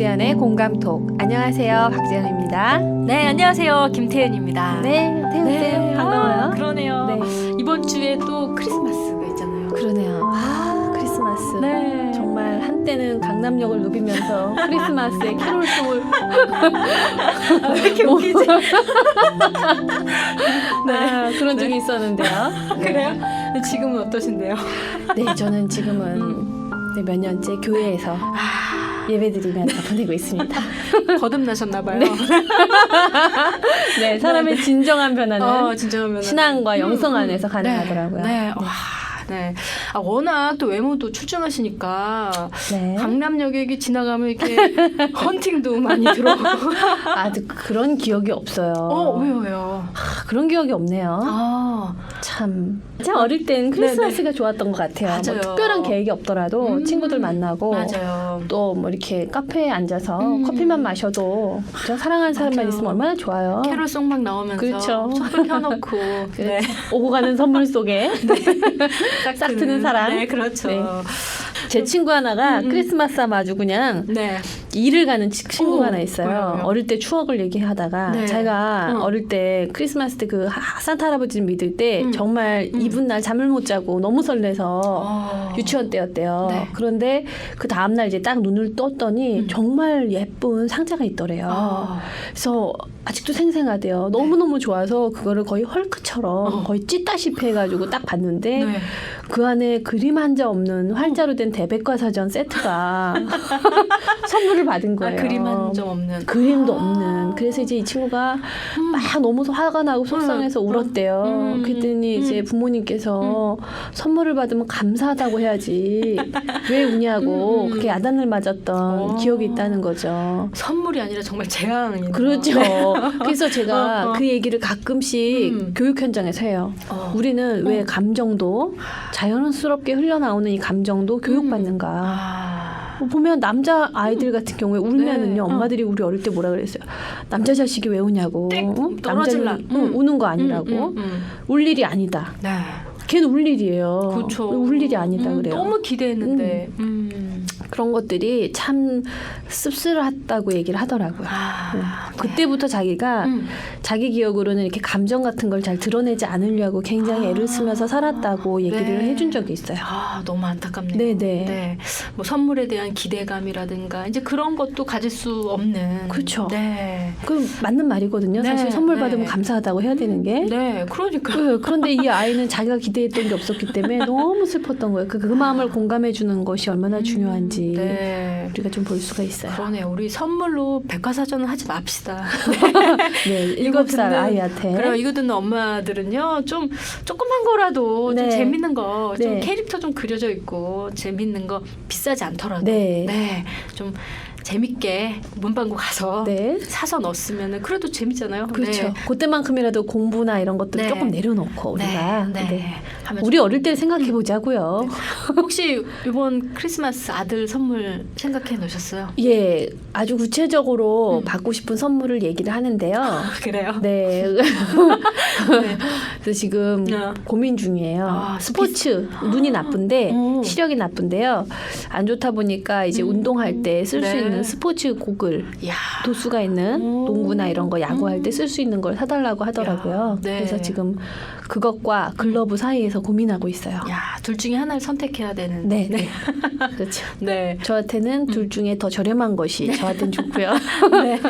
네, 박지연의 공감톡. 안녕하세요, 박지연입니다. 네, 안녕하세요. 김태은입니다. 네, 태우세요. 반가워요. 아, 그러네요. 네, 이번 주에 또 크리스마스가 있잖아요. 그러네요. 아, 크리스마스. 네. 정말 한때는 강남역을 누비면서 크리스마스의 캐롤송을 왜 이렇게 웃기지? 네, 아, 그런 적이 네. 있었는데요. 그래요? 근데 지금은 어떠신데요? 네, 저는 지금은 네, 몇 년째 교회에서 예배드리면서 보내고 있습니다. 거듭나셨나봐요. 네, 사람의 진정한 변화는 어, 진정하면 신앙과 영성 안에서 네, 가능하더라고요. 네. 와, 네. 아, 워낙 또 외모도 출중하시니까 네. 강남역 에 지나가면 이렇게 헌팅도 많이 들어오고. 아직 그런 기억이 없어요. 어, 왜요, 왜요? 아, 그런 기억이 없네요. 아, 참. 제가 어릴 땐 크리스마스가 좋았던 것 같아요. 뭐 특별한 계획이 없더라도 음, 친구들 만나고. 또 뭐 이렇게 카페에 앉아서 음. 커피만 마셔도 저 사랑하는 사람만. 있으면 얼마나 좋아요. 캐롤송 막 나오면서 그렇죠. 촛불 켜놓고 네. 오고 가는 선물 속에 싹 트는 사랑. 네, 그렇죠. 네. 제 친구 하나가 음, 음. 크리스마스 아주 그냥 네. 일을 가는 치- 친구가 오, 하나 있어요. 왜요? 어릴 때 추억을 얘기하다가 네. 자기가 어. 어릴 때 크리스마스 때 그 산타 할아버지를 믿을 때 음. 정말 음. 이분 날 잠을 못 자고 너무 설레서 어. 유치원 때였대요. 네. 그런데 그 다음 날 이제 딱 눈을 떴더니 음. 정말 예쁜 상자가 있더래요. 아. 그래서 아직도 생생하대요. 너무 너무 좋아서 그거를 거의 헐크처럼 어. 거의 찢다시피 해가지고 딱 봤는데 네. 그 안에 그림 한 자 없는 활자로 된 대백과 사전 세트가 선물을 받은 아, 거예요. 그림 한 점 없는. 그림도 아. 없는. 그래서 이제 이 친구가 음. 막 너무 화가 나고 속상해서 음, 울었대요. 음, 그랬더니 음. 이제 부모님께서 선물을 받으면 감사하다고 해야지 왜 우냐고 음, 음. 그렇게 야단을 맞았던 어. 기억이 있다는 거죠. 선물이 아니라 정말 재앙이네요. 그렇죠. 네. 그래서 제가 어, 어. 그 얘기를 가끔씩 음. 교육 현장에서 해요. 어. 우리는 왜 어. 감정도 자연스럽게 흘러나오는 이 감정도 교육받는가. 아. 뭐 보면 남자 아이들 같은 경우에 울면은요 네. 엄마들이 우리 어릴 때 뭐라 그랬어요 남자 자식이 왜 우냐고 응, 음. 우는 거 아니라고 음, 음, 음. 울 일이 아니다 네. 걔는 울 일이에요 그렇죠. 울 일이 아니다 음, 그래요 너무 기대했는데. 음. 그런 것들이 참 씁쓸하다고 얘기를 하더라고요 아. 네. 네. 그때부터 자기가 음. 자기 기억으로는 이렇게 감정 같은 걸 잘 드러내지 않으려고 굉장히 애를 쓰면서 살았다고 얘기를 네. 해준 적이 있어요 아, 너무 안타깝네요. 네네 네. 뭐 선물에 대한 기대감이라든가 이제 그런 것도 가질 수 없는. 그렇죠. 네. 그 맞는 말이거든요 네, 사실 선물 네. 받으면 감사하다고 해야 되는 게 네, 그러니까. 네, 그런데 이 아이는 자기가 기대했던 게 없었기 때문에 너무 슬펐던 거예요. 그, 그 마음을 공감해 주는 것이 얼마나 중요한지 네. 우리가 좀 볼 수가 있어요. 그러네요. 우리 선물로 백과사전은 하지 맙시다. 네, 일곱 살 아이한테 그럼 이거 듣는 엄마들은요, 좀 조그만 거라도 좀 네. 재밌는 거, 좀 네. 캐릭터 좀 그려져 있고 재밌는 거 비싸지 않더라도, 네. 좀 재밌게 문방구 가서 네. 사서 넣었으면은 그래도 재밌잖아요. 그렇죠. 네. 그때만큼이라도 공부나 이런 것들 네. 조금 내려놓고 우리가 네, 네. 네. 우리 어릴 때 생각해 보자고요. 혹시 이번 크리스마스 아들 선물 생각해 놓으셨어요? 예, 아주 구체적으로 음. 받고 싶은 선물을 얘기를 하는데요. 그래요? 네. 네. 그래서 지금 어. 고민 중이에요. 아, 스포츠 눈이 나쁜데 오. 시력이 나쁜데요. 안 좋다 보니까 이제 음. 운동할 때 쓸수 네. 있는 스포츠 고글 야. 도수가 있는 오. 농구나 이런 거 야구할 때쓸 수 있는 걸 사달라고 하더라고요. 야, 네. 그래서 지금 그것과 글러브 사이에서 고민하고 있어요. 야, 둘 중에 하나를 선택해야 되는. 네, 네. 그렇죠. 네. 저한테는 둘 중에 더 저렴한 것이 저한테는 좋고요. 네.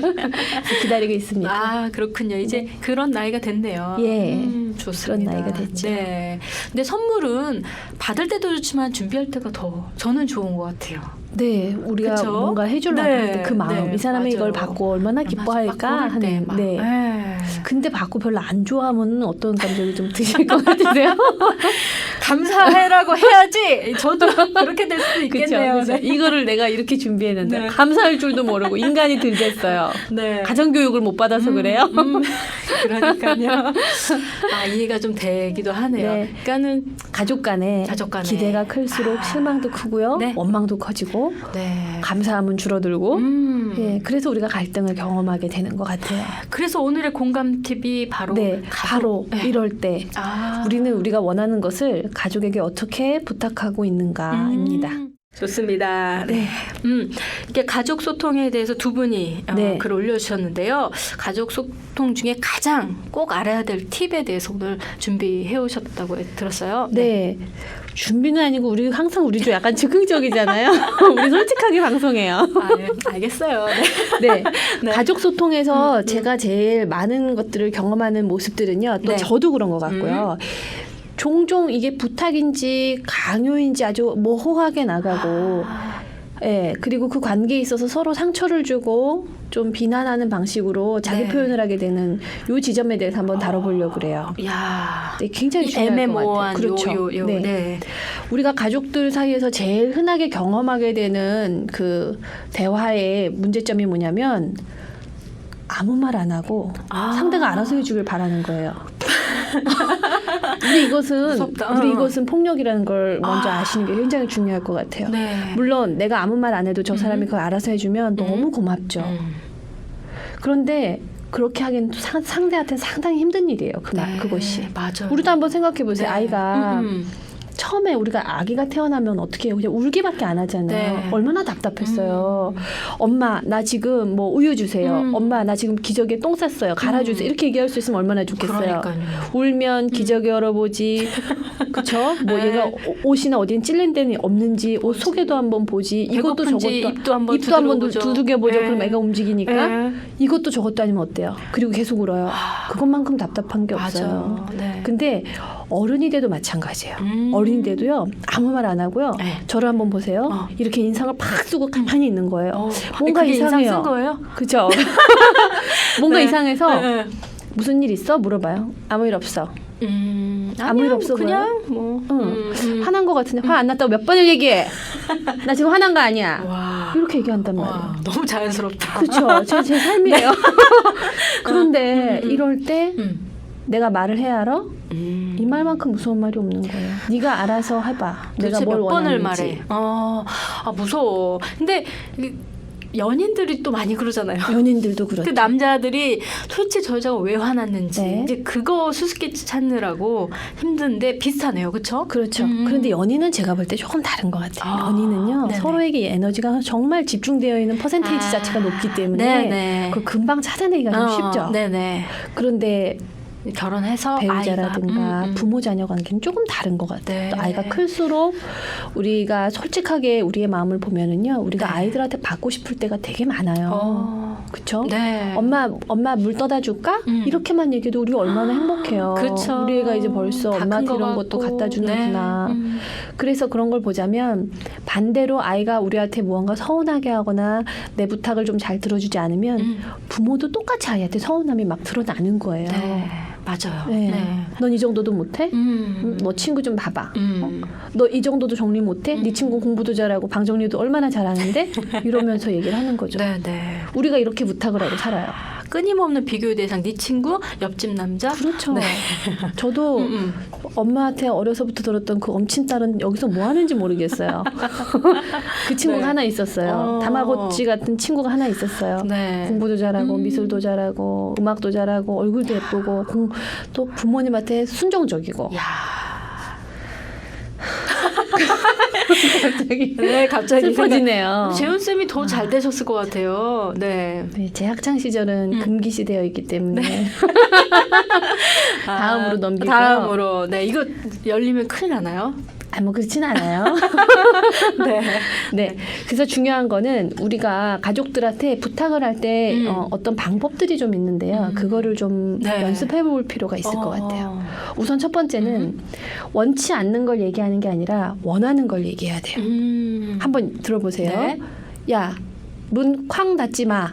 기다리고 있습니다. 아 그렇군요. 이제 그런 나이가 됐네요. 예. 음, 좋습니다. 그런 나이가 됐죠. 네. 근데 선물은 받을 때도 좋지만 준비할 때가 더 저는 좋은 것 같아요. 네, 우리가 그쵸? 뭔가 해주려고 네, 하는데 그 마음, 네, 이 사람이 이걸 맞아요. 받고 얼마나 기뻐할까 막 고를 때 하는. 막. 네. 네. 근데 받고 별로 안 좋아하면 어떤 감정이 좀 드실 것 같으세요? 감사해라고 해야지. 저도 그렇게 될 수도 그쵸, 있겠네요. 그쵸. 네. 이거를 내가 이렇게 준비했는데 네. 감사할 줄도 모르고 인간이 들겠어요. 네. 가정 교육을 못 받아서 음, 그래요? 음, 그러니까요. 아 이해가 좀 되기도 하네요. 네. 그러니까는 가족 간에 가족 간에. 기대가 클수록 아. 실망도 크고요. 네. 원망도 커지고 네. 감사함은 줄어들고 음. 예, 그래서 우리가 갈등을 경험하게 되는 것 같아요. 그래서 오늘의 공감 팁이 바로 네, 바로 네. 이럴 때 아. 우리는 우리가 원하는 것을 가족에게 어떻게 부탁하고 있는가입니다. 음. 좋습니다. 네. 음, 이게 가족 소통에 대해서 두 분이 어, 네. 글 올려주셨는데요. 가족 소통 중에 가장 꼭 알아야 될 팁에 대해서 오늘 준비해 오셨다고 들었어요. 네. 준비는 아니고 우리 항상 우리 좀 약간 즉흥적이잖아요. 우리 솔직하게 방송해요. 아, 네. 알겠어요. 네. 네. 네. 가족 소통에서 음, 음. 제가 제일 많은 것들을 경험하는 모습들은요. 또 네. 저도 그런 것 같고요. 종종 이게 부탁인지 강요인지 아주 모호하게 나가고 아, 예, 그리고 그 관계에 있어서 서로 상처를 주고 좀 비난하는 방식으로 자기 네. 표현을 하게 되는 요 지점에 대해서 한번 다뤄보려고 그래요. 야. 네, 굉장히 중요할 것 애매모호한 같아요. 그렇죠. 요, 요, 요. 네. 네. 우리가 가족들 사이에서 제일 흔하게 경험하게 되는 그 대화의 문제점이 뭐냐면 아무 말 안 하고 아. 상대가 알아서 해주길 바라는 거예요. 우리 이것은 무섭다. 우리 어. 이것은 폭력이라는 걸 먼저 아. 아. 시는게 굉장히 중요할 것 같아요. 네. 물론 내가 아무 말 안 해도 저 사람이 음. 그걸 알아서 해주면 너무 고맙죠. 음. 그런데 그렇게 하기엔 또 상, 상대한테 상당히 힘든 일이에요. 그 말, 네, 그것이. 맞아요. 우리도 한번 생각해 보세요. 네. 아이가 음, 음. 처음에 우리가 아기가 태어나면 어떻게 해요? 그냥 울기밖에 안 하잖아요. 네. 얼마나 답답했어요. 엄마 나 지금 뭐 우유 주세요. 음. 엄마 나 지금 기저귀에 똥 쌌어요. 갈아주세요. 음. 이렇게 얘기할 수 있으면 얼마나 좋겠어요. 그러니까요. 울면 기저귀 열어보지. 그쵸? 뭐 네. 얘가 옷- 옷이나 어딘 찔린 데는 없는지 옷 속에도 한번 보지. 이것도 저것도 입도 한번 입도 한번. 두들겨 보죠. 네. 그럼 애가 움직이니까 네. 이것도 저것도 아니면 어때요? 그리고 계속 울어요. 그것만큼 답답한 게 없어요. 네. 근데 어른이 돼도 마찬가지예요. 음. 어른이 돼도요 아무 말 안 하고요. 네. 저를 한번 보세요. 어. 이렇게 인상을 팍 쓰고 가만히 있는 거예요. 어, 뭔가 그게 인상 이상해요. 쓴 거예요? 그죠? 뭔가 네. 이상해서 네. 무슨 일 있어? 물어봐요. 아무 일 없어. 음, 아무 일 없어 그냥 뭐 응. 음, 음. 화난 거 같은데 화 안 났다고 몇 번을 얘기해. 나 지금 화난 거 아니야. 와, 이렇게 얘기한단 말이에요. 와, 너무 자연스럽다. 그렇죠. 제, 제 삶이에요. 그런데 음, 음. 이럴 때 음. 내가 말을 해야 알아? 음. 이 말만큼 무서운 말이 없는 거예요. 네가 알아서 해봐. 내가 도대체 뭘몇 번을 원하는지. 말해. 어, 아 무서워. 근데 이 연인들이 또 많이 그러잖아요. 연인들도 그렇죠. 그 남자들이 도대체 저 여자가 왜 화났는지 네. 이제 그거 수수께끼 찾느라고 힘든데 비슷하네요, 그렇죠? 그렇죠. 음. 그런데 연인은 제가 볼 때 조금 다른 것 같아요. 아, 연인은요 네네. 서로에게 에너지가 정말 집중되어 있는 퍼센테이지 아, 자체가 높기 때문에. 그 금방 찾아내기가 좀 어, 쉽죠. 네네. 그런데 결혼해서 배우자라든가 음, 음. 부모 자녀 관계는 조금 다른 것 같아요. 네. 또 아이가 클수록 우리가 솔직하게 우리의 마음을 보면은요 우리가 네. 아이들한테 받고 싶을 때가 되게 많아요. 어, 그렇죠? 네. 엄마 엄마 물 떠다 줄까? 음. 이렇게만 얘기해도 우리 얼마나 행복해요. 그쵸. 우리 애가 이제 벌써 엄마한테 큰것 이런 것도. 갖다 주는구나. 네. 음. 그래서 그런 걸 보자면 반대로 아이가 우리한테 무언가 서운하게 하거나 내 부탁을 좀 잘 들어주지 않으면 음. 부모도 똑같이 아이한테 서운함이 막 드러나는 거예요. 네, 맞아요. 네. 네. 넌 이 정도도 못해? 음. 음, 너 친구 좀 봐봐. 음. 너 이 정도도 정리 못해? 네 음. 친구 공부도 잘하고 방 정리도 얼마나 잘하는데? 이러면서 얘기를 하는 거죠. 네, 네. 우리가 이렇게 부탁을 하고 살아요. 끊임없는 비교의 대상 네 친구, 옆집 남자. 그렇죠. 네. 저도 음, 음. 엄마한테 어려서부터 들었던 그 엄친 딸은 여기서 뭐 하는지 모르겠어요. 그 친구가 네. 하나 있었어요. 어. 다마고치 같은 친구가 하나 있었어요. 네. 공부도 잘하고 음. 미술도 잘하고 음악도 잘하고 얼굴도 예쁘고 공, 또 부모님한테 순종적이고 야. 갑자기 네, 갑자기 슬퍼지네요. 재훈 쌤이 더 잘 되셨을 것 같아요. 네. 네, 제 학창 시절은 음. 금기시되어있기 때문에 다음으로 넘기고요. 아, 다음으로. 네, 이거 열리면 큰일 나나요? 아, 뭐 그렇진 않아요. 네. 네. 그래서 중요한 거는 우리가 가족들한테 부탁을 할때 음. 어, 어떤 방법들이 좀 있는데요. 음. 그거를 좀 네. 연습해 볼 필요가 있을 것 어. 같아요. 우선 첫 번째는 원치 않는 걸 얘기하는 게 아니라 원하는 걸 얘기해야 돼요. 음. 한번 들어보세요. 네. 야, 문 쾅 닫지 마.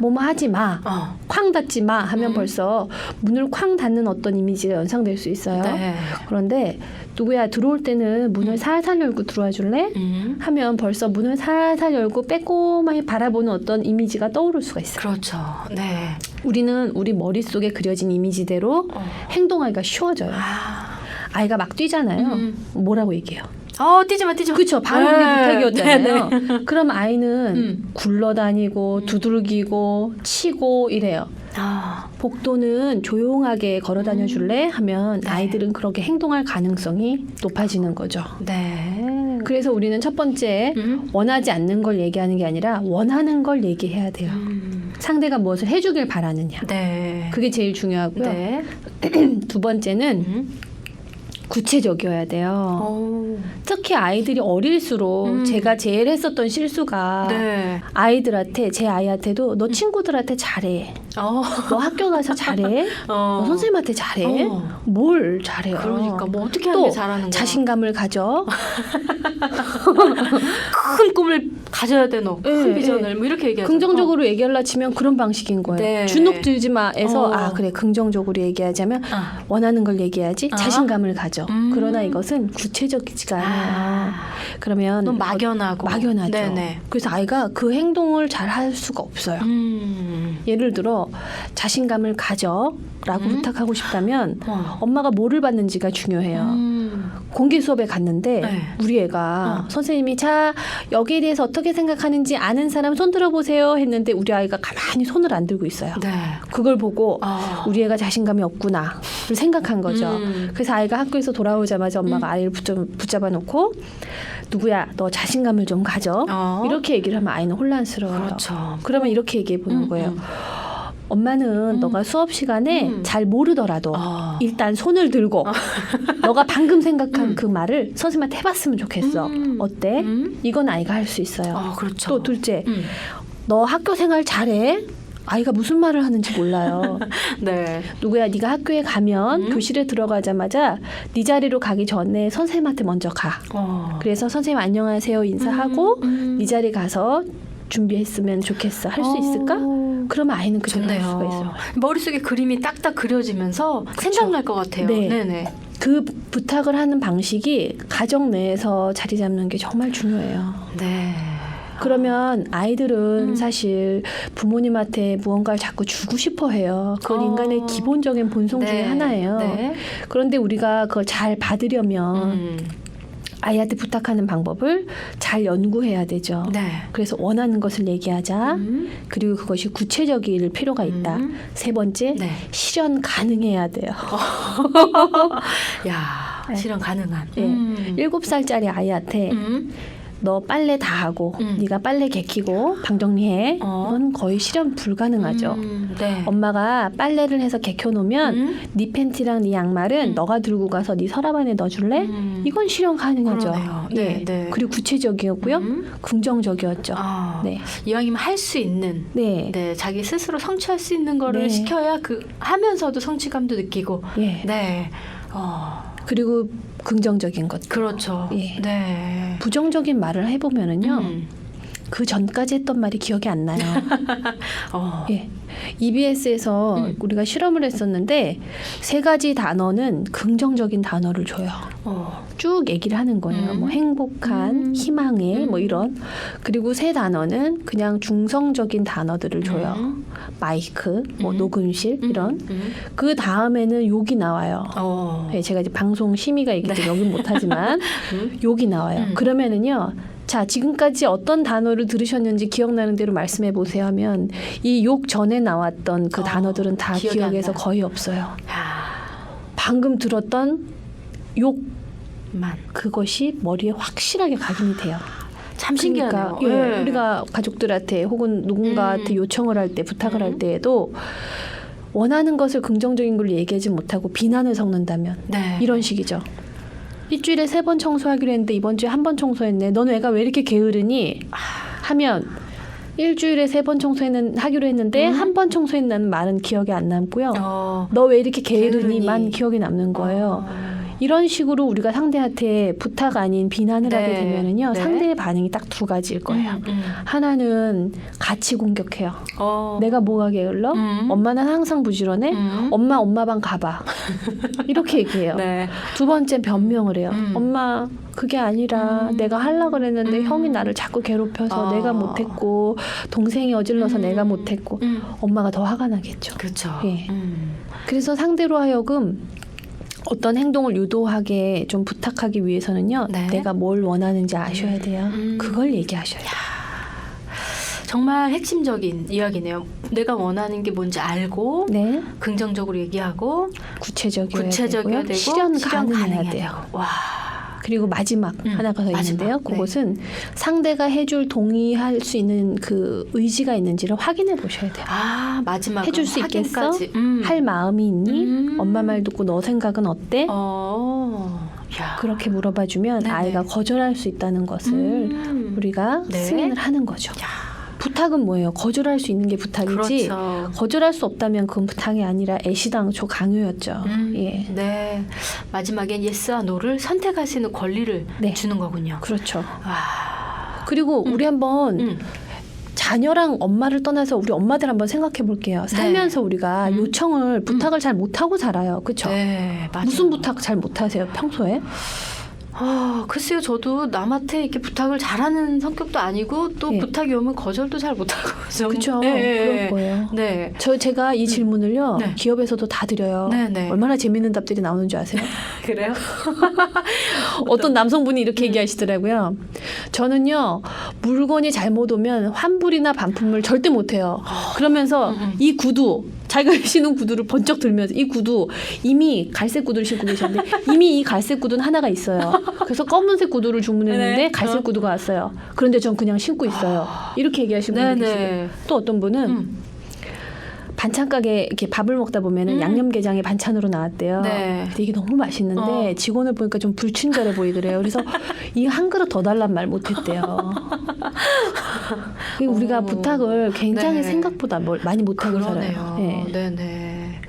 음. 뭐뭐 하지 마. 어. 쾅 닫지 마 하면 음. 벌써 문을 쾅 닫는 어떤 이미지가 연상될 수 있어요. 네. 그런데 누구야 들어올 때는 문을 음. 살살 열고 들어와 줄래? 음. 하면 벌써 문을 살살 열고 빼꼼하게 바라보는 어떤 이미지가 떠오를 수가 있어요. 그렇죠. 네. 우리는 우리 머릿속에 그려진 이미지대로 어. 행동하기가 쉬워져요. 아. 아이가 막 뛰잖아요. 음. 뭐라고 얘기해요? 어 뛰지 마 뛰지 마. 그쵸 바로 그게 네. 부탁이었잖아요. 네, 네. 그럼 아이는 음. 굴러다니고 두들기고 치고 이래요. 아, 복도는 조용하게 걸어 다녀 줄래 하면 네. 아이들은 그렇게 행동할 가능성이 높아지는 거죠. 네. 그래서 우리는 첫 번째 음. 원하지 않는 걸 얘기하는 게 아니라 원하는 걸 얘기해야 돼요. 음. 상대가 무엇을 해주길 바라느냐. 네. 그게 제일 중요하고요. 네. 두 번째는 음. 구체적이어야 돼요. 오. 특히 아이들이 어릴수록 음. 제가 제일 했었던 실수가 네. 아이들한테 제 아이한테도 너 친구들한테 잘해. 어. 너 학교 가서 잘해. 어. 너 선생님한테 잘해. 어. 뭘 잘해요? 그러니까 뭐 어떻게 하는 또게 잘하는 거야? 자신감을 가져. 큰 꿈을 가져야 돼 너. 큰 예, 비전을 뭐 이렇게 얘기하죠. 긍정적으로 얘기하려 치면 그런 방식인 거예요. 네. 주눅 들지 마에서 어. 아 그래 긍정적으로 얘기하자면 어. 아. 원하는 걸 얘기하지 아. 자신감을 가져. 음. 그러나 이것은 구체적이지가 않아요. 아. 그러면 너무 막연하고. 막연하죠. 네네. 그래서 아이가 그 행동을 잘 할 수가 없어요. 음. 예를 들어 자신감을 가져라고 음. 부탁하고 싶다면 어. 엄마가 뭐를 받는지가 중요해요. 음. 공개 수업에 갔는데 네. 우리 애가 어. 선생님이 자 여기에 대해서 어떻게 생각하는지 아는 사람 손 들어보세요 했는데 우리 아이가 가만히 손을 안 들고 있어요. 네. 그걸 보고 아. 우리 애가 자신감이 없구나를 생각한 거죠. 음. 그래서 아이가 학교에서 돌아오자마자 엄마가 아이를 붙잡, 붙잡아 놓고 누구야 너 자신감을 좀 가져 어. 이렇게 얘기를 하면 아이는 혼란스러워요. 그렇죠. 그러면 이렇게 얘기해 보는 음, 거예요. 음. 엄마는 음. 너가 수업 시간에 음. 잘 모르더라도 어. 일단 손을 들고 너가 방금 생각한 음. 그 말을 선생님한테 해봤으면 좋겠어. 음. 어때? 음. 이건 아이가 할 수 있어요. 어, 그렇죠. 또 둘째, 음. 너 학교 생활 잘해? 아이가 무슨 말을 하는지 몰라요. 네. 누구야? 네가 학교에 가면 음. 교실에 들어가자마자 네 자리로 가기 전에 선생님한테 먼저 가. 어. 그래서 선생님 안녕하세요 인사하고 음, 음. 네 자리 가서 준비했으면 좋겠어. 할수 있을까? 어. 그러면 아이는 그대로 할 수가 있어요. 머릿속에 그림이 딱딱 그려지면서 생각날 것 같아요. 네. 네네. 그 부탁을 하는 방식이 가정 내에서 자리 잡는 게 정말 중요해요. 네. 그러면 아이들은 음. 사실 부모님한테 무언가를 자꾸 주고 싶어 해요. 그건 어. 인간의 기본적인 본성 중에 네. 하나예요. 네. 그런데 우리가 그걸 잘 받으려면 음. 아이한테 부탁하는 방법을 잘 연구해야 되죠. 네. 그래서 원하는 것을 얘기하자. 음. 그리고 그것이 구체적일 필요가 있다. 음. 세 번째, 네. 실현 가능해야 돼요. 야, 네. 실현 가능한. 예. 음. 일곱 살짜리 아이한테 음. 너 빨래 다 하고 음. 네가 빨래 개키고 방 정리해. 어. 이건 거의 실현 불가능하죠. 음. 네. 엄마가 빨래를 해서 개켜 놓으면 음. 네 팬티랑 네 양말은 음. 너가 들고 가서 네 서랍 안에 넣어줄래? 음. 이건 실현 가능하죠. 그러네요. 네, 예. 네. 그리고 구체적이었고요. 음. 긍정적이었죠. 아. 네. 이왕이면 할 수 있는 네. 네, 자기 스스로 성취할 수 있는 거를 네. 시켜야 그 하면서도 성취감도 느끼고 예. 네. 어. 그리고 긍정적인 것. 그렇죠. 예. 네. 부정적인 말을 해보면은요. 음. 그 전까지 했던 말이 기억이 안 나요. 어. 예. EBS에서 음. 우리가 실험을 했었는데 세 가지 단어는 긍정적인 단어를 줘요. 어. 쭉 얘기를 하는 거예요. 음. 뭐 행복한, 음. 희망의 음. 뭐 이런. 그리고 세 단어는 그냥 중성적인 단어들을 줘요. 음. 마이크, 뭐 음. 녹음실 음. 이런. 음. 그 다음에는 욕이 나와요. 어. 예, 제가 이제 방송 심의가 있기 때문에 여긴 못하지만 음. 욕이 나와요. 음. 그러면은요. 자, 지금까지 어떤 단어를 들으셨는지 기억나는 대로 말씀해 보세요 하면 이 욕 전에 나왔던 그 어, 단어들은 다 기억에서. 거의 없어요. 야. 방금 들었던 욕 만. 그것이 머리에 확실하게 각인이 돼요. 참 신기하네요. 그러니까 예, 예. 우리가 가족들한테 혹은 누군가한테 음. 요청을 할 때 부탁을 음. 할 때에도 원하는 것을 긍정적인 걸 얘기하지 못하고 비난을 섞는다면 네. 이런 식이죠. 일주일에 세 번 청소하기로 했는데 이번 주에 한 번 청소했네. 넌 애가 왜 이렇게 게으르니? 하면 일주일에 세 번 청소했는 하기로 했는데 음. 한번 청소했다는 말은 기억에 안 남고요. 어. 너왜 이렇게 게으르니만 게으르니. 기억에 남는 거예요. 어. 이런 식으로 우리가 상대한테 부탁 아닌 비난을 네. 하게 되면은요 네. 상대의 반응이 딱 두 가지일 거예요. 음, 음. 하나는 같이 공격해요. 어. 내가 뭐가 게을러? 음. 엄마는 항상 부지런해. 음. 엄마 엄마 방 가봐. 이렇게 얘기해요. 네. 두 번째 변명을 해요. 음. 엄마 그게 아니라 음. 내가 하려 그랬는데 음. 형이 나를 자꾸 괴롭혀서 아. 내가 못했고 동생이 어질러서 음. 내가 못했고 음. 엄마가 더 화가 나겠죠. 그렇죠. 예. 음. 그래서 상대로 하여금 어떤 행동을 유도하게 좀 부탁하기 위해서는요. 네. 내가 뭘 원하는지 아셔야 돼요. 음. 그걸 얘기하셔야 돼요. 정말 핵심적인 이야기네요. 내가 원하는 게 뭔지 알고 네. 긍정적으로 얘기하고 구체적이어야. 되고 실현, 가능해야 가능해야 돼요. 되고. 와. 그리고 마지막 음, 하나가 더 마지막. 있는데요. 네. 그것은 상대가 해줄 동의할 수 있는 그 의지가 있는지를 확인해 보셔야 돼요. 아 마지막 해줄 수 있겠어? 음. 할 마음이 있니? 음. 엄마 말 듣고 너 생각은 어때? 어. 야. 그렇게 물어봐주면 네네. 아이가 거절할 수 있다는 것을 음. 우리가 네. 승인을 하는 거죠. 부탁은 뭐예요? 거절할 수 있는 게 부탁이지. 그렇죠. 거절할 수 없다면 그건 부탁이 아니라 애시당초 강요였죠. 음, 예. 네. 마지막엔 예스와 노를 선택할 수 있는 권리를 네. 주는 거군요. 그렇죠. 와. 그리고 우리 한번 음. 자녀랑 엄마를 떠나서 우리 엄마들 한번 생각해 볼게요. 살면서 우리가 음. 요청을 부탁을 잘 못하고 살아요. 그렇죠? 네. 무슨 부탁 잘 못하세요 평소에? 아, 글쎄요, 저도 남한테 이렇게 부탁을 잘하는 성격도 아니고 또 예. 부탁이 오면 거절도 잘 못하고 좀. 그렇죠. 네, 그럴 거예요. 네. 저 제가 이 질문을요 네. 기업에서도 다 드려요. 네, 네. 얼마나 재밌는 답들이 나오는 줄 아세요? 그래요? 어떤 남성분이 음. 이렇게 얘기하시더라고요. 저는요 물건이 잘못 오면 환불이나 반품을 절대 못해요. 그러면서 음, 음. 이 구두 자기가 신은 구두를 번쩍 들면서 이 구두 이미 갈색 구두를 신고 계셨는데 이미 이 갈색 구두는 하나가 있어요. 그래서 검은색 구두를 주문했는데 네. 갈색 어. 구두가 왔어요. 그런데 전 그냥 신고 있어요. 이렇게 얘기하시는 분이 계시고. 또 어떤 분은 음. 반찬 가게 이렇게 밥을 먹다 보면은 음. 양념게장이 반찬으로 나왔대요. 네. 근데 이게 너무 맛있는데 어. 직원을 보니까 좀 불친절해 보이더래요. 그래서 이 한 그릇 더 달란 말 못했대요. 우리가 어. 부탁을 굉장히 네. 생각보다 뭘 많이 못하고. 살아요. 예. 네네.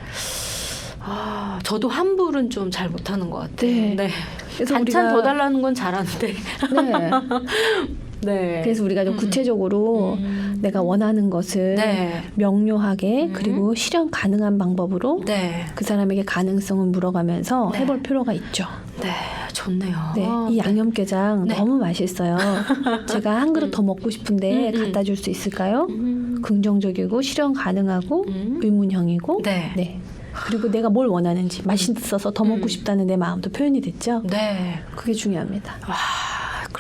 아, 저도 환불은 좀 잘 못하는 것 같아요. 네. 네. 그래서 반찬 우리가- 더 달라는 건 잘하는데. 네. 네. 그래서 우리가 좀 음. 구체적으로 음. 내가 원하는 것을 네. 명료하게 음. 그리고 실현 가능한 방법으로 네. 그 사람에게 가능성을 물어가면서 네. 해볼 필요가 있죠. 네. 좋네요. 네, 이 양념게장 네. 너무 맛있어요. 제가 한 그릇 더 먹고 싶은데 음, 음. 갖다 줄 수 있을까요? 음. 긍정적이고 실현 가능하고 음. 의문형이고 네. 그리고 내가 뭘 원하는지 맛있어서 더 먹고 음. 싶다는 내 마음도 표현이 됐죠. 네. 그게 중요합니다. 와,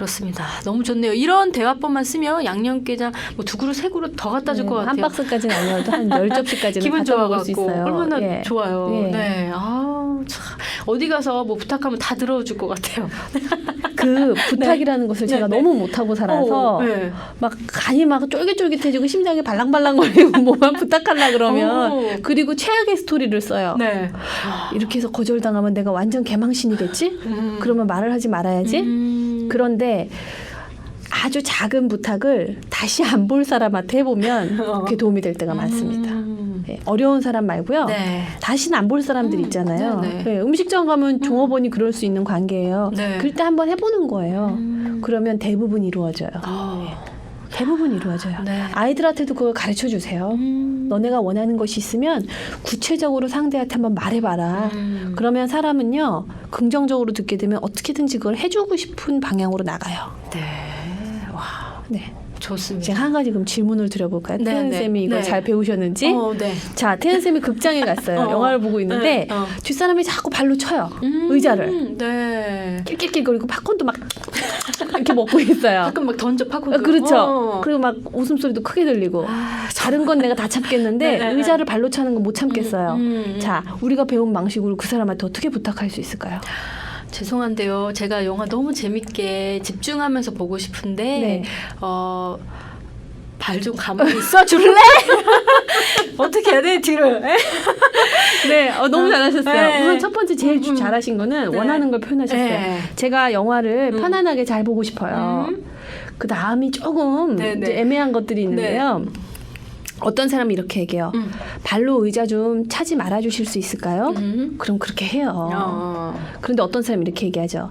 그렇습니다. 너무 좋네요. 이런 대화법만 쓰면 양념게장 뭐 두 그릇 세 그릇 더 갖다 줄것 네, 같아요. 한 박스까지는 아니어도 한 열 접시까지는 기분 갖다 먹을 수 좋아갖고 있어요. 얼마나 예. 좋아요. 예. 네. 아, 참. 어디 가서 뭐 부탁하면 다 들어줄 것 같아요. 그 부탁이라는 것을 제가 네, 네. 너무 못하고 살아서 어, 네. 막 간이 막 쫄깃쫄깃해지고 심장이 발랑발랑거리고 뭐만 부탁하려 그러면 오. 그리고 최악의 스토리를 써요. 네. 이렇게 해서 거절당하면 내가 완전 개망신이겠지? 음. 그러면 말을 하지 말아야지. 음. 그런데 아주 작은 부탁을 다시 안 볼 사람한테 해보면 어. 그게 도움이 될 때가 많습니다. 음. 네, 어려운 사람 말고요. 네. 다시는 안 볼 사람들 음, 있잖아요. 네네. 네, 음식점 가면 종업원이 그럴 수 있는 관계예요. 네. 그럴 때 한번 해보는 거예요. 음. 그러면 대부분 이루어져요. 어. 대부분 이루어져요. 네. 아이들한테도 그걸 가르쳐 주세요. 음. 너네가 원하는 것이 있으면 구체적으로 상대한테 한번 말해봐라. 음. 그러면 사람은요 긍정적으로 듣게 되면 어떻게든지 그걸 해주고 싶은 방향으로 나가요. 네. 와, 네, 좋습니다. 제가 한 가지 그럼 질문을 드려볼까요? 네, 태연 네. 쌤이 이걸 네. 잘 배우셨는지. 어, 네. 자, 태연 쌤이 극장에 갔어요. 어. 영화를 보고 있는데 네, 어. 뒷사람이 자꾸 발로 쳐요. 음. 의자를 네. 낄낄낄거리고 팝콘도 막 이렇게 먹고 있어요. 가끔 막 던져. 아, 그렇죠. 어. 그리고 막 웃음소리도 크게 들리고. 아, 다른 건 내가 다 참겠는데 네, 네, 네. 의자를 발로 차는 건 못 참겠어요. 음, 음. 자, 우리가 배운 방식으로 그 사람한테 어떻게 부탁할 수 있을까요? 죄송한데요. 제가 영화 너무 재밌게 집중하면서 보고 싶은데 네. 어. 발 좀 가만히 있어 줄래? 어떻게 해야 돼 뒤를? 에? 네, 어, 너무 어, 잘하셨어요. 네. 우선 첫 번째 제일 음, 음. 잘하신 거는 네. 원하는 걸 표현하셨어요. 네. 제가 영화를 음. 편안하게 잘 보고 싶어요. 음. 그 다음이 조금 네, 네. 애매한 것들이 있는데요. 어떤 사람이 이렇게 얘기해요. 음. 발로 의자 좀 차지 말아 주실 수 있을까요? 음. 그럼 그렇게 해요. 어. 그런데 어떤 사람이 이렇게 얘기하죠.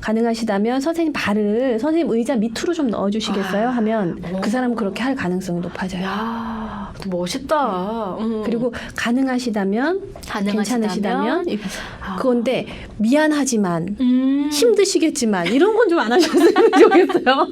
가능하시다면 선생님 발을 선생님 의자 밑으로 좀 넣어 주시겠어요? 아. 하면 오. 그 사람은 그렇게 할 가능성이 높아져요. 야, 또 멋있다. 음. 그리고 가능하시다면 괜찮으시다면 아. 그건데 미안하지만 음. 힘드시겠지만 이런 건 좀 안 하셨으면 좋겠어요.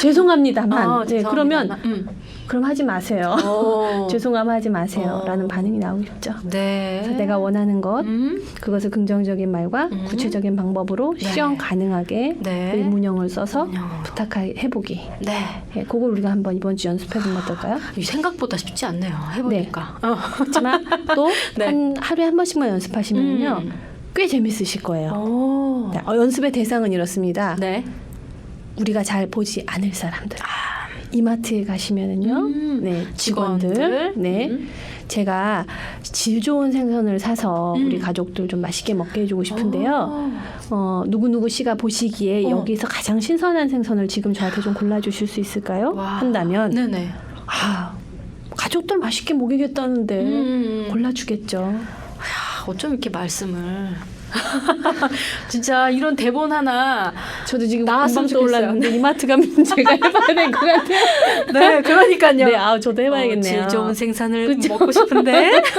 죄송합니다만. 아, 네, 그러면 죄송합니다만. 음. 그럼 하지 마세요. 어. 죄송함 하지 마세요 라는 어. 반응이 나오겠죠. 네. 그래서 내가 원하는 것 음. 그것을 긍정적인 말과 음. 구체적인 방법으로 네. 시험 가능하게 네. 의문형을 써서 의문형. 부탁해보기. 네. 예, 그걸 우리가 한번 이번 주 연습해보면 어떨까요? 이 생각보다 쉽지 않네요. 해보니까. 어. 그렇지만 또 네. 한 하루에 한 번씩만 연습하시면요 음. 꽤 재밌으실 거예요. 오. 네, 어, 연습의 대상은 이렇습니다. 네. 우리가 잘 보지 않을 사람들. 이마트에 가시면은요, 아. 음. 네 직원들, 직원들. 네 음. 제가 질 좋은 생선을 사서 우리 음. 가족들 좀 맛있게 먹게 해주고 싶은데요. 어. 어 누구 누구 씨가 보시기에 어. 여기서 가장 신선한 생선을 지금 저한테 좀 골라주실 수 있을까요? 와. 한다면 네네. 아 가족들 맛있게 먹이겠다는데 음. 골라주겠죠. 아, 어쩜 이렇게 말씀을. 진짜 이런 대본 하나. 저도 지금 나왔으면 떠올랐는데 이마트 가면 제가 해봐야 될 것 같아요. 네, 그러니까요. 네, 아 저도 해봐야겠네요. 어, 질 좋은 생선을 그쵸? 먹고 싶은데.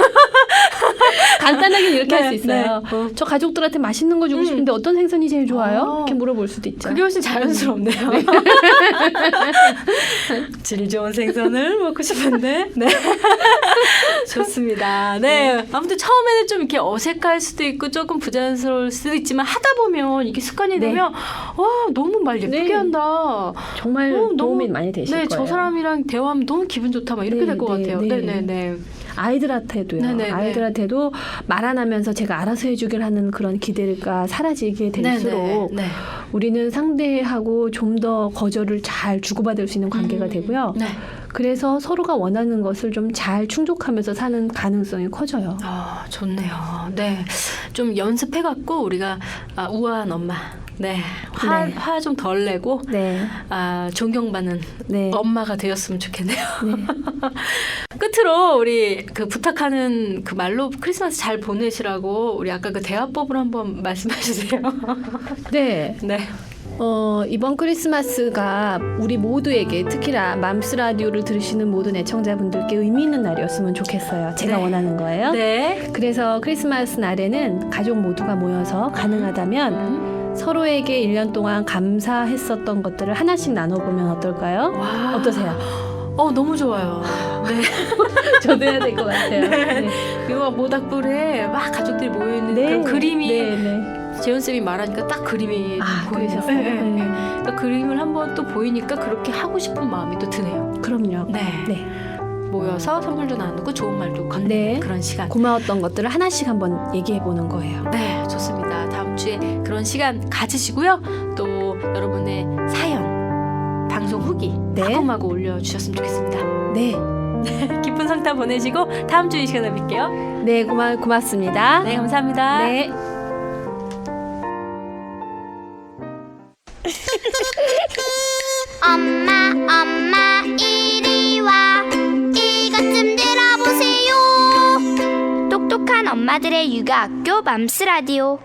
간단하게 이렇게 할수 네, 있어요. 네. 어. 저 가족들한테 맛있는 거 주고 음. 싶은데 어떤 생선이 제일 좋아요? 어. 이렇게 물어볼 수도 있죠. 그게 훨씬 자연스럽네요. 질 좋은 생선을 먹고 싶은데. 네. 좋습니다. 네. 아무튼 처음에는 좀 이렇게 어색할 수도 있고 조금 부자연스러울 수도 있지만 하다 보면 이게 습관이 네. 되면 와 너무 말 예쁘게 네. 한다. 정말 어, 너무- 도움이 많이 되실 네, 거예요. 저 사람이랑 대화하면 너무 기분 좋다 막 이렇게 네, 될 것 네, 같아요. 네. 네, 네, 네. 아이들한테도요. 네, 네, 네. 아이들한테도 말 안 하면서 제가 알아서 해주길 하는 그런 기대가 사라지게 될수록 네, 네. 우리는 상대하고 좀 더 거절을 잘 주고받을 수 있는 관계가 음, 되고요. 네. 그래서 서로가 원하는 것을 좀 잘 충족하면서 사는 가능성이 커져요. 아, 좋네요. 네. 좀 연습해 갖고 우리가 아, 우아한 엄마. 네. 화, 네. 화좀 덜 내고 네, 아, 존경받는 네, 엄마가 되었으면 좋겠네요. 네. 끝으로 우리 그 부탁하는 그 말로 크리스마스 잘 보내시라고 우리 아까 그 대화법을 한번 말씀해 주세요. 네. 네. 어, 이번 크리스마스가 우리 모두에게 특히나 맘스 라디오를 들으시는 모든 애청자분들께 의미 있는 날이었으면 좋겠어요. 제가 네. 원하는 거예요. 네. 그래서 크리스마스 날에는 가족 모두가 모여서 가능하다면 음. 서로에게 1년 동안 감사했었던 것들을 하나씩 나눠보면 어떨까요? 와. 어떠세요? 어, 너무 좋아요. 네. 저도 해야 될 것 같아요. 네. 이거 모닥불에 막 가족들이 모여 있는 그런 그림이 네, 네. 재현 쌤이 말하니까 딱 그림이 아, 보이네요. 그러셨어요? 네, 네. 그러니까 그림을 한번 또 보이니까 그렇게 하고 싶은 마음이 또 드네요. 그럼요. 네. 네. 모여서 선물도 나누고 좋은 말도 건네는 네. 그런 시간. 고마웠던 것들을 하나씩 한번 얘기해 보는 거예요. 네, 좋습니다. 다음 주에 그런 시간 가지시고요. 또 여러분의 사연, 방송 후기 네. 마구마구 올려주셨으면 좋겠습니다. 네. 기쁜 성탄 보내시고 다음 주 이 시간에 뵐게요. 네, 고마, 고맙습니다. 네, 감사합니다. 네. 엄마들의 육아학교 맘스 라디오